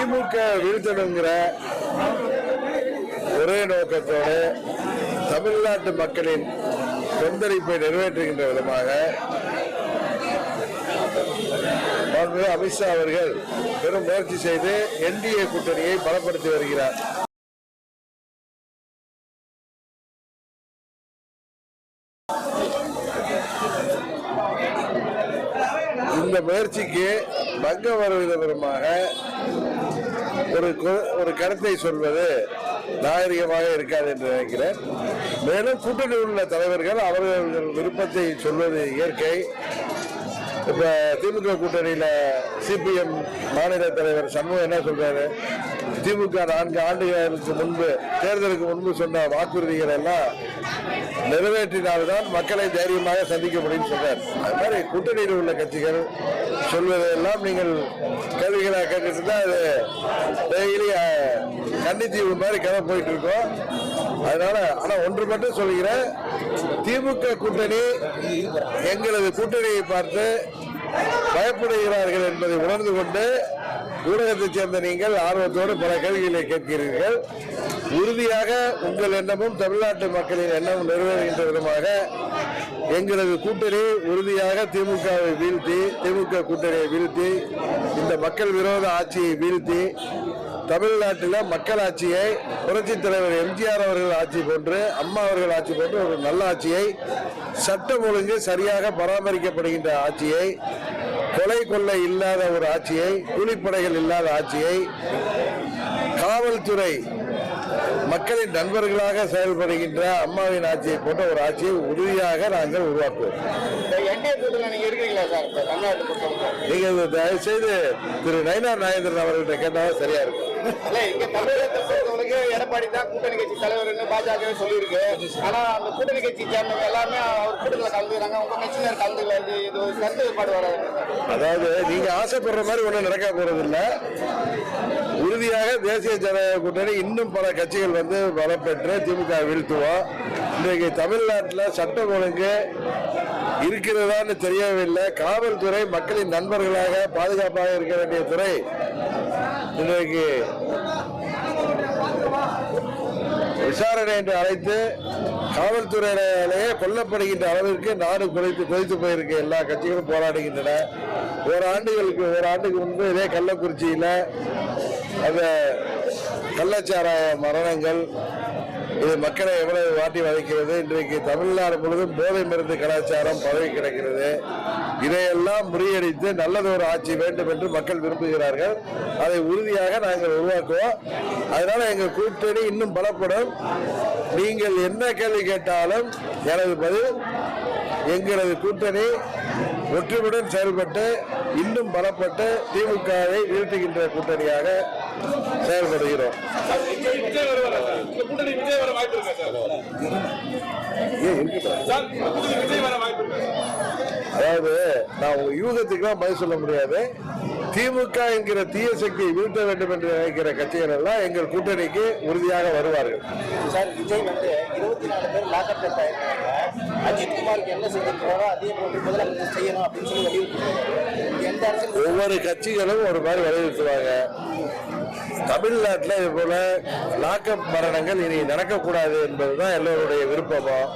திமுக வீழ்த்தணுங்கிற ஒரே நோக்கத்தோடு தமிழ்நாட்டு மக்களின் கொந்தளிப்பை நிறைவேற்றுகின்ற விதமாக அமித்ஷா அவர்கள் பெரும் முயற்சி செய்து என்டிஏ கூட்டணியை பலப்படுத்தி வருகிறார் இந்த முயற்சிக்கு பங்கம் விதமாக ஒரு கு- ஒரு கருத்தை சொல்வது நாகரிகமாக இருக்காது என்று நினைக்கிறேன். மேலும் கூட்டணி உள்ள தலைவர்கள் அவர்கள் விருப்பத்தை சொல்வது இயற்கை. இப்ப திமுக கூட்டணியில சிபிஎம் மாநில தலைவர் சண்முகம் என்ன சொல்றாரு? திமுக நான்கு ஆண்டுகளுக்கு முன்பு தேர்தலுக்கு முன்பு சொன்ன வாக்குறுதிகள் எல்லாம் நிறைவேற்றினால்தான் மக்களை தைரியமாக சந்திக்க முடியும் சொல்றார். அது மாதிரி கூட்டணியில் உள்ள கட்சிகள் சொல்வதெல்லாம் நீங்கள் கேள்விகளாக கேட்டுட்டு தான் அது டெய்லி கன்னித்தீவு மாதிரி கதை போயிட்டு இருக்கோம். அதனால ஆனா ஒன்று மட்டும் சொல்கிறேன் திமுக கூட்டணி எங்களது கூட்டணியை பார்த்து பயப்படுகிறார்கள் என்பதை உணர்ந்து கொண்டு ஊடகத்தைச் சேர்ந்த நீங்கள் ஆர்வத்தோடு பல கேள்விகளை கேட்கிறீர்கள். உறுதியாக உங்கள் எண்ணமும் தமிழ்நாட்டு மக்களின் எண்ணமும் நிறைவேறுகின்ற விதமாக எங்களது கூட்டணி உறுதியாக திமுகவை வீழ்த்தி திமுக கூட்டணியை வீழ்த்தி இந்த மக்கள் விரோத ஆட்சியை வீழ்த்தி தமிழ்நாட்டில் மக்கள் ஆட்சியை புரட்சித் தலைவர் எம்ஜிஆர் அவர்கள் ஆட்சி போன்று அம்மா அவர்கள் ஆட்சி போன்று ஒரு நல்ல ஆட்சியை சட்டம் ஒழுங்கு சரியாக பராமரிக்கப்படுகின்ற ஆட்சியை கொலை கொள்ளை இல்லாத ஒரு ஆட்சியை கூலிப்படைகள் இல்லாத ஆட்சியை காவல்துறை மக்களின் நண்பர்களாக செயல்படுகின்ற அம்மாவின் ஆட்சியை போன்ற ஒரு ஆட்சியை உறுதியாக நாங்கள் உருவாக்குவோம். நீங்க இருக்கிறீங்களா சார்? இப்ப தமிழ்நாட்டு பொறுத்தவரை நீங்க இதை தயவு செய்து திரு நயினார் நாகேந்திரன் அவர்கள்ட்ட கேட்டால் சரியா இருக்கும். இல்ல எடப்பாடி தான் கூட்டணி கட்சி தலைவர்னு பாஜக சொல்லியிருக்கு. ஆனா அந்த கூட்டணி கட்சி சேர்ந்தவங்க எல்லாமே அவர் கூட்டத்தில் கலந்துக்கிறாங்க. உங்க கட்சியினர் கலந்துக்கல இது இது ஒரு கருத்து வேறுபாடு வராது. அதாவது நீங்க ஆசைப்படுற மாதிரி ஒன்றும் நடக்க போறது இல்லை உறுதியாக தேசிய ஜனநாயக கூட்டணி இன்னும் பல கட்சிகள் வந்து பலப்பெற்று திமுக வீழ்த்துவோம் இன்றைக்கு தமிழ்நாட்டில் சட்டம் ஒழுங்கு இருக்கிறதான்னு தெரியவில்லை. காவல்துறை மக்களின் நண்பர்களாக பாதுகாப்பாக இருக்க வேண்டிய துறை இன்றைக்கு விசாரணை என்று அழைத்து காவல்துறையிலேயே கொல்லப்படுகின்ற அளவிற்கு நாடு குறைத்து குறைத்து போயிருக்கு. எல்லா கட்சிகளும் போராடுகின்றன. ஒரு ஆண்டுகளுக்கு ஒரு ஆண்டுக்கு முன்பு இதே கள்ளக்குறிச்சியில் அந்த கள்ளச்சாராய மரணங்கள் இது மக்களை எவ்வளவு வாட்டி வதைக்கிறது? இன்றைக்கு தமிழ்நாடு முழுவதும் போதை மருந்து கலாச்சாரம் பரவி கிடக்கிறது. இதையெல்லாம் முறியடித்து நல்லது ஒரு ஆட்சி வேண்டும் என்று மக்கள் விரும்புகிறார்கள். அதை உறுதியாக நாங்கள் உருவாக்குவோம். அதனால எங்கள் கூட்டணி இன்னும் பலப்படும். நீங்கள் என்ன கேள்வி கேட்டாலும் எனது பதில் எங்களது கூட்டணி ஒற்றுமையுடன் செயல்பட்டு இன்னும் பலப்பட்டு திமுகவை வீழ்த்துகின்ற கூட்டணியாக செயல்படுகிறோம். அதாவது நான் உங்க யூகத்துக்குலாம் பதில் சொல்ல முடியாது. திமுக என்கிற தீய சக்தியை வீழ்த்த வேண்டும் என்று நினைக்கிற கட்சிகள் எல்லாம் எங்கள் கூட்டணிக்கு உறுதியாக வருவார்கள். சார் விஜய் வந்து இருபத்தி நாலு பேர் லாக்அப் அஜித்குமாருக்கு என்ன செஞ்சிருக்காரோ அதே போன்று முதலமைச்சர் செய்யணும் அப்படின்னு சொல்லி வலியுறுத்தி எந்த அரசியல் ஒவ்வொரு கட்சிகளும் ஒரு மாதிரி வலியுறுத்துவாங்க. தமிழ்நாட்டில் இது போல லாக்அப் மரணங்கள் இனி நடக்கக்கூடாது என்பதுதான் எல்லோருடைய விருப்பமும்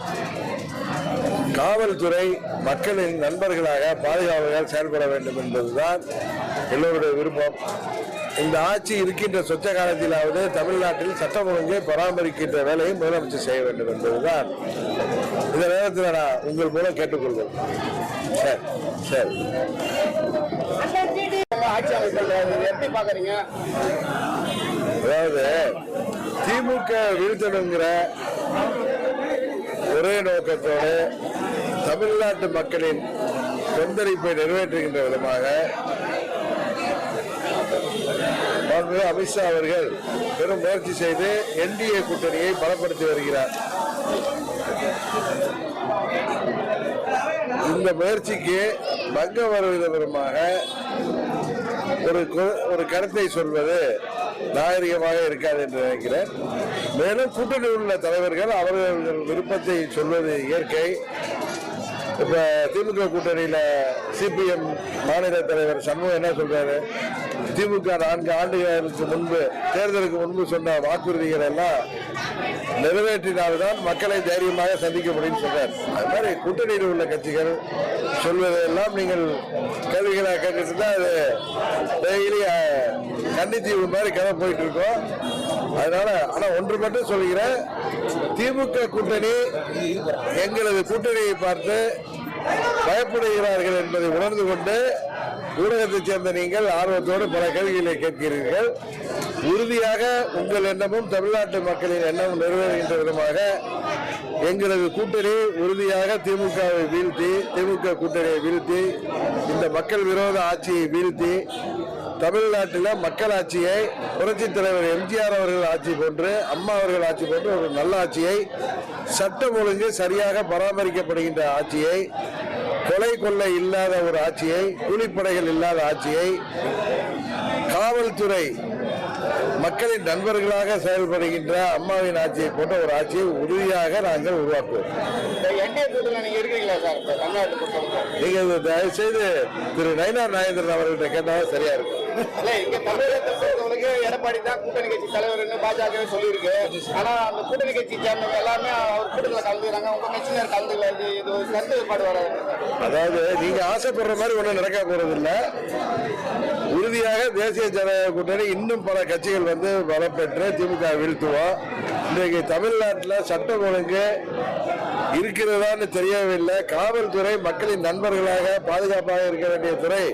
காவல்துறை மக்களின் நண்பர்களாக பாதுகாவலர்கள் செயல்பட வேண்டும் என்பதுதான் எல்லோருடைய விருப்பம். இந்த ஆட்சி இருக்கின்ற சொச்ச காலத்திலாவது தமிழ்நாட்டில் சட்டம் ஒழுங்கை பராமரிக்கின்ற வேலையை முதலமைச்சர் செய்ய வேண்டும் என்பதுதான் இந்த நேரத்தில் நான் உங்கள் மூலம் கேட்டுக்கொள்கிறேன் சரி சரி. ஆட்சி அமைப்பில் எப்படி பார்க்குறீங்க அதாவது திமுக வீழ்த்தணுங்கிற ஒரே நோக்கத்தோடு தமிழ்நாட்டு மக்களின் கொந்தளிப்பை நிறைவேற்றுகின்ற விதமாக அமித்ஷா அவர்கள் பெரும் முயற்சி செய்து என்டிஏ கூட்டணியை பலப்படுத்தி வருகிறார். இந்த முயற்சிக்கு பங்கம் வருவதமாக ஒரு கு- ஒரு கருத்தை சொல்வது நாகரிகமாக இருக்காது என்று நினைக்கிறேன். மேலும் கூட்டணி உள்ள தலைவர்கள் அவர்கள் விருப்பத்தை சொல்வது இயற்கை. இப்ப திமுக கூட்டணியில சிபிஎம் மாநில தலைவர் சண்முகம் என்ன சொல்றாரு? திமுக நான்கு ஆண்டுகளுக்கு முன்பு தேர்தலுக்கு முன்பு சொன்ன வாக்குறுதிகள் எல்லாம் நிறைவேற்றினால்தான் மக்களை தைரியமாக சந்திக்க முடியும் சொல்றார். அது மாதிரி கூட்டணியில் உள்ள கட்சிகள் சொல்வதெல்லாம் நீங்கள் கேள்விகளாக கேட்டுட்டு தான் அது டெய்லி கன்னித்தீவு மாதிரி கதை போயிட்டு இருக்கோம் அதனால ஆனா ஒன்று மட்டும் சொல்கிறேன் திமுக கூட்டணி எங்களது கூட்டணியை பார்த்து பயப்படுகிறார்கள் என்பதை உணர்ந்து கொண்டு ஊடகத்தைச் சேர்ந்த நீங்கள் ஆர்வத்தோடு பல கேள்விகளை கேட்கிறீர்கள். உறுதியாக உங்கள் எண்ணமும் தமிழ்நாட்டு மக்களின் எண்ணமும் நிறைவேறுகின்ற விதமாக எங்களது கூட்டணி உறுதியாக திமுகவை வீழ்த்தி திமுக கூட்டணியை வீழ்த்தி இந்த மக்கள் விரோத ஆட்சியை வீழ்த்தி தமிழ்நாட்டில் மக்கள் ஆட்சியை புரட்சித் தலைவர் எம்ஜிஆர் அவர்கள் ஆட்சி போன்று அம்மா அவர்கள் ஆட்சி போன்று ஒரு நல்ல ஆட்சியை சட்டம் ஒழுங்கு சரியாக பராமரிக்கப்படுகின்ற ஆட்சியை கொலை கொள்ளை இல்லாத ஒரு ஆட்சியை கூலிப்படைகள் இல்லாத ஆட்சியை காவல்துறை மக்களின் நண்பர்களாக செயல்படுகின்ற அம்மாவின் ஆட்சியை போன்ற ஒரு ஆட்சியை உறுதியாக நாங்கள் உருவாக்குவோம். நீங்க இருக்கீங்களா சார்? இப்ப தமிழ்நாட்டு பொறுத்தவரைக்கும் நீங்க இது தயவு செய்து திரு நயினார் நாகேந்திரன் அவர்கள்ட்ட கேட்டால் சரியா இருக்கும். இருக்கு. எடப்பாடி தான் கூட்டணி கட்சி தலைவர்னு பாஜக சொல்லியிருக்கு. ஆனா அந்த கூட்டணி கட்சி சேர்ந்தவங்க எல்லாமே அவர் கூட்டத்தில் கலந்துக்கிறாங்க. உங்க கட்சியினர் கலந்துக்கல. இது இது ஒரு கருத்து வேறுபாடு வராது. அதாவது நீங்க ஆசைப்படுற மாதிரி ஒன்றும் நடக்க போறது இல்ல உறுதியாக தேசிய ஜனநாயக கூட்டணி இன்னும் பல கட்சிகள் வந்து பலம் பெற்று திமுக வீழ்த்துவோம் இன்றைக்கு தமிழ்நாட்டில் சட்டம் ஒழுங்கு இருக்கிறதான்னு தெரியவில்லை. காவல்துறை மக்களின் நண்பர்களாக பாதுகாப்பாக இருக்க வேண்டிய துறை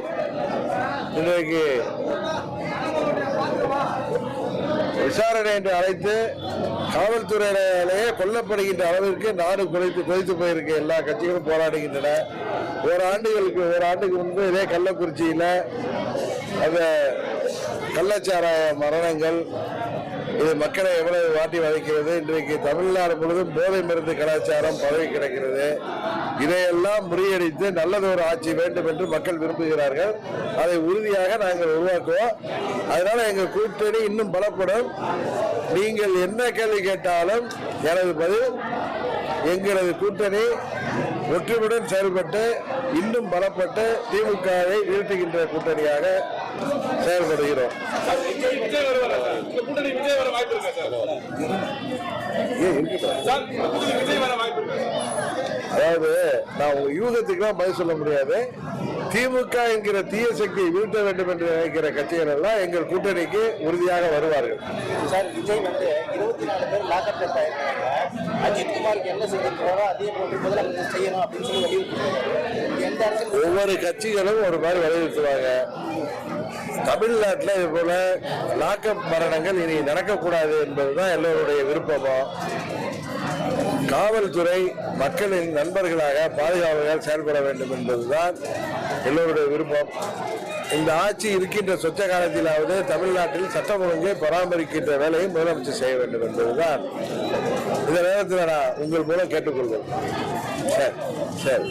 இன்றைக்கு விசாரணை என்று அழைத்து காவல்துறையிலேயே கொல்லப்படுகின்ற அளவிற்கு நாடு குறைத்து குறைத்து போயிருக்க. எல்லா கட்சிகளும் போராடுகின்றன. ஓர் ஆண்டுகளுக்கு ஒரு ஆண்டுக்கு முன்பு இதே கள்ளக்குறிச்சியில் அந்த கள்ளச்சாராய மரணங்கள் இது மக்களை எவ்வளவு வாட்டி வதைக்கிறது? இன்றைக்கு தமிழ்நாடு முழுவதும் போதை மருந்து கலாச்சாரம் பரவி கிடக்கிறது. இதையெல்லாம் முறியடித்து நல்லது ஒரு ஆட்சி வேண்டும் என்று மக்கள் விரும்புகிறார்கள். அதை உறுதியாக நாங்கள் உருவாக்குவோம். அதனால எங்கள் கூட்டணி இன்னும் பலப்படும். நீங்கள் என்ன கேள்வி கேட்டாலும் எனது பதில் எங்களது கூட்டணி ஒற்றுமையுடன் செயல்பட்டு இன்னும் பலப்பட்டு திமுகவை வீழ்த்துகின்ற கூட்டணியாக செயல்படுகிறோம்? அதாவது நான் உங்க யூகத்துக்குலாம் பதில் சொல்ல முடியாது. திமுக என்கிற தீய சக்தியை வீழ்த்த வேண்டும் என்று நினைக்கிற கட்சிகள் எல்லாம் எங்கள் கூட்டணிக்கு உறுதியாக வருவார்கள். சார் விஜய் வந்து இருபத்தி நாலு பேர் லாக்அப் டெத் ஆயிருக்காங்க. அஜித் குமாருக்கு என்ன செஞ்சிருக்காரோ அதே போன்று முதலமைச்சர் செய்யணும் அப்படின்னு சொல்லி வலியுறுத்தி எந்த அரசியல் ஒவ்வொரு கட்சிகளும் ஒரு மாதிரி வலியுறுத்துவாங்க. தமிழ்நாட்டில் இது போல லாக்க மரணங்கள் இனி நடக்கக்கூடாது என்பதுதான் எல்லோருடைய விருப்பமும் காவல்துறை மக்களின் நண்பர்களாக பாதுகாவலர்கள் செயல்பட வேண்டும் என்பதுதான் எல்லோருடைய விருப்பம். இந்த ஆட்சி இருக்கின்ற சொச்ச காலத்திலாவது தமிழ்நாட்டில் சட்டம் ஒழுங்கை பராமரிக்கின்ற வேலையை முதலமைச்சர் செய்ய வேண்டும் என்பதுதான். இந்த நேரத்தில் நான் உங்கள் மூலம் கேட்டுக்கொள்கிறேன். சரி சரி.